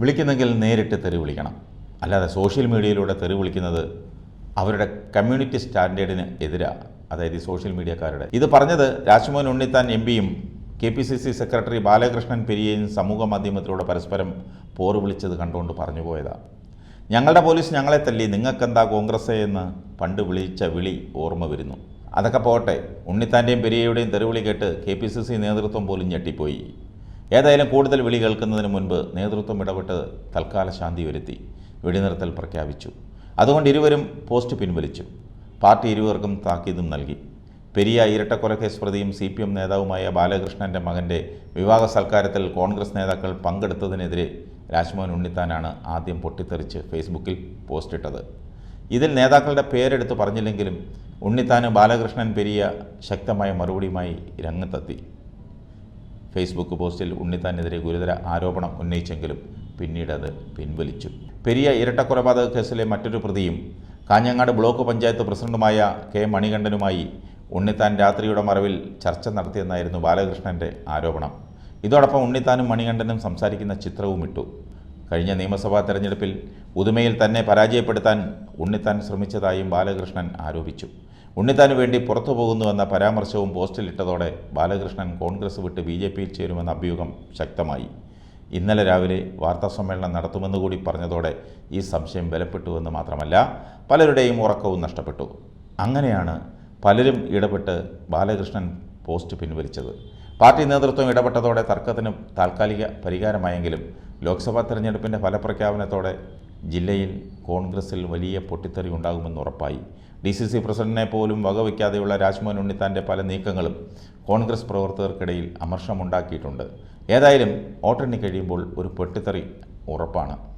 വിളിക്കുന്നെങ്കിൽ നേരിട്ട് തെറി വിളിക്കണം. അല്ലാതെ സോഷ്യൽ മീഡിയയിലൂടെ തെറി വിളിക്കുന്നത് അവരുടെ കമ്മ്യൂണിറ്റി സ്റ്റാൻഡേർഡിന് എതിരാണ് അതായത് ഈ സോഷ്യൽ മീഡിയക്കാരുടെ. ഇത് പറഞ്ഞത് രാജ്മോഹൻ ഉണ്ണിത്താൻ എം പിയും K P C C secretary Balakrishnan പെരിയയും സമൂഹ മാധ്യമത്തിലൂടെ പരസ്പരം പോറ് വിളിച്ചത് കണ്ടുകൊണ്ട് പറഞ്ഞു പോയതാണ് ഞങ്ങളുടെ പോലീസ് ഞങ്ങളെ തല്ലി. നിങ്ങൾക്കെന്താ കോൺഗ്രസ്സേ എന്ന് പണ്ട് വിളിച്ച വിളി ഓർമ്മ വരുന്നു. അതൊക്കെ പോകട്ടെ. ഉണ്ണിത്താന്റെയും പെരിയയുടെയും തെറിവിളി കേട്ട് കെ പി സി സി നേതൃത്വം പോലും ഞെട്ടിപ്പോയി. ഏതായാലും കൂടുതൽ വിളി കേൾക്കുന്നതിന് മുൻപ് നേതൃത്വം ഇടപെട്ട് തൽക്കാല ശാന്തി വരുത്തി വെടിനിർത്തൽ പ്രഖ്യാപിച്ചു. അതുകൊണ്ട് ഇരുവരും പോസ്റ്റ് പിൻവലിച്ചു. പാർട്ടി ഇരുവർക്കും താക്കീതും നൽകി. പെരിയ ഇരട്ടക്കൊലക്കേസ് പ്രതിയും സി പി എം നേതാവുമായ ബാലകൃഷ്ണന്റെ മകന്റെ വിവാഹ സൽക്കാരത്തിൽ കോൺഗ്രസ് നേതാക്കൾ പങ്കെടുത്തതിനെതിരെ രാജ്മോഹൻ ഉണ്ണിത്താനാണ് ആദ്യം പൊട്ടിത്തെറിച്ച് ഫേസ്ബുക്കിൽ പോസ്റ്റിട്ടത് ഇതിൽ നേതാക്കളുടെ പേരെടുത്ത് പറഞ്ഞില്ലെങ്കിലും ഉണ്ണിത്താന് ബാലകൃഷ്ണൻ പെരിയ ശക്തമായ മറുപടിയുമായി രംഗത്തെത്തി. ഫേസ്ബുക്ക് പോസ്റ്റിൽ ഉണ്ണിത്താനെതിരെ ഗുരുതര ആരോപണം ഉന്നയിച്ചെങ്കിലും പിന്നീട് അത് പിൻവലിച്ചു. പെരിയ ഇരട്ടക്കൊലപാതക കേസിലെ മറ്റൊരു പ്രതിയും കാഞ്ഞങ്ങാട് ബ്ലോക്ക് പഞ്ചായത്ത് പ്രസിഡന്റുമായ കെ മണികണ്ഠനുമായി ഉണ്ണിത്താൻ രാത്രിയുടെ മറവിൽ ചർച്ച നടത്തിയെന്നായിരുന്നു ബാലകൃഷ്ണന്റെ ആരോപണം. ഇതോടൊപ്പം ഉണ്ണിത്താനും മണികണ്ഠനും സംസാരിക്കുന്ന ചിത്രവും ഇട്ടു. കഴിഞ്ഞ നിയമസഭാ തെരഞ്ഞെടുപ്പിൽ ഉദുമയിൽ തന്നെ പരാജയപ്പെടുത്താൻ ഉണ്ണിത്താൻ ശ്രമിച്ചതായും ബാലകൃഷ്ണൻ ആരോപിച്ചു. ഉണ്ണിത്താനു വേണ്ടി പുറത്തു പോകുന്നുവെന്ന പരാമർശവും പോസ്റ്റിലിട്ടതോടെ ബാലകൃഷ്ണൻ കോൺഗ്രസ് വിട്ട് ബി ജെ പിയിൽ ചേരുമെന്ന അഭ്യൂഹം ശക്തമായി. ഇന്നലെ രാവിലെ വാർത്താസമ്മേളനം നടത്തുമെന്ന് കൂടി പറഞ്ഞതോടെ ഈ സംശയം ബലപ്പെട്ടുവെന്ന് മാത്രമല്ല പലരുടെയും ഉറക്കവും നഷ്ടപ്പെട്ടു. അങ്ങനെയാണ് പലരും ഇടപെട്ട് ബാലകൃഷ്ണൻ പോസ്റ്റ് പിൻവലിച്ചത്. പാർട്ടി നേതൃത്വം ഇടപെട്ടതോടെ തർക്കത്തിന് താൽക്കാലിക പരിഹാരമായെങ്കിലും ലോക്സഭാ തെരഞ്ഞെടുപ്പിന്റെ ഫലപ്രഖ്യാപനത്തോടെ ജില്ലയിൽ കോൺഗ്രസിൽ വലിയ പൊട്ടിത്തെറി ഉണ്ടാകുമെന്ന് ഉറപ്പായി. ഡി സി സി പ്രസിഡന്റിനെ പോലും വകവയ്ക്കാതെയുള്ള രാജ്മോഹൻ ഉണ്ണിത്താന്റെ പല നീക്കങ്ങളും കോൺഗ്രസ് പ്രവർത്തകർക്കിടയിൽ അമർഷമുണ്ടാക്കിയിട്ടുണ്ട്. ഏതായാലും വോട്ടെണ്ണി കഴിയുമ്പോൾ ഒരു പൊട്ടിത്തെറി ഉറപ്പാണ്.